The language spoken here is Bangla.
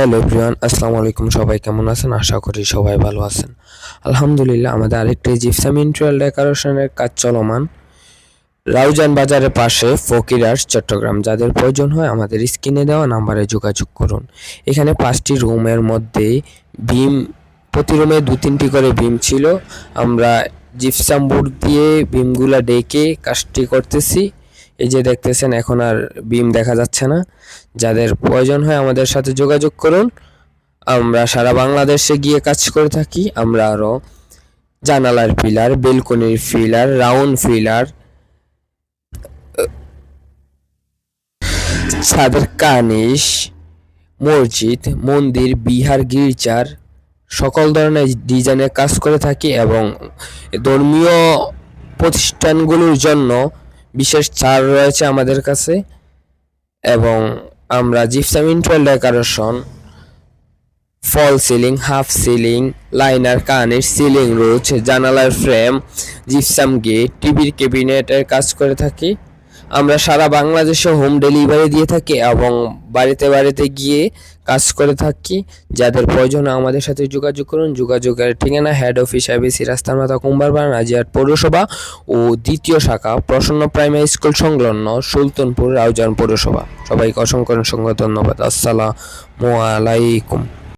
হ্যালো এভরিওয়ান, আসসালামু আলাইকুম। সবাই কেমন আছেন? আশা করি সবাই ভালো আছেন। আলহামদুলিল্লাহ, আমাদের আরেকটি জিপসাম ইন্টুয়াল ডেকোরেশনের কাজ চলমান। রাউজান বাজারের পাশে ফকিরার চট্টগ্রাম। যাদের প্রয়োজন হয় আমাদের স্ক্রিনে দেওয়া নাম্বারে যোগাযোগ করুন। এখানে পাঁচটি রুমের মধ্যে বিম প্রতি রুমে দু, তিনটি করে বিম ছিল। আমরা জিপসাম বোর্ড দিয়ে বিমগুলা ডেকে কাজটি করতেছি। এই যে দেখতেছেন, এখন আর বিম দেখা যাচ্ছে না। যাদের প্রয়োজন হয় আমাদের সাথে যোগাযোগ করুন। আমরা সারা বাংলাদেশে গিয়ে কাজ করে থাকি। আমরা আরও জানালার পিলার, বেলকনির ফিলার, রাউন্ড ফিলার, ছাদের কানিশ, মসজিদ, মন্দির, বিহার, গির্জার সকল ধরনের ডিজাইনের কাজ করে থাকি এবং ধর্মীয় প্রতিষ্ঠানগুলোর জন্য বিশেষ ছাড় রয়েছে আমাদের কাছে এবং আমরা gypsum interior decoration fall ceiling half ceiling liner কানের সিলিং রোচ জানালার ফ্রেম জিপসাম গেট টিভির ক্যাবিনেটের কাজ করে থাকি। আমরা সারা বাংলাদেশে হোম ডেলিভারি দিয়ে থাকি এবং বাড়িতে বাড়িতে গিয়ে কাজ করে থাকি। যাদের প্রয়োজন আমাদের সাথে যোগাযোগ করুন। যোগাযোগের ঠিকানা হেড অফিস আইবিসি রাস্তার মাথা কুম্বারবান রাজিয়াট পৌরসভা ও দ্বিতীয় শাখা, প্রসন্ন প্রাইমারি স্কুল সংলগ্ন সুলতানপুর, রাউজান পৌরসভা। সবাইকে অসংখ্য অসংখ্য ধন্যবাদ। আসসালামু আলাইকুম।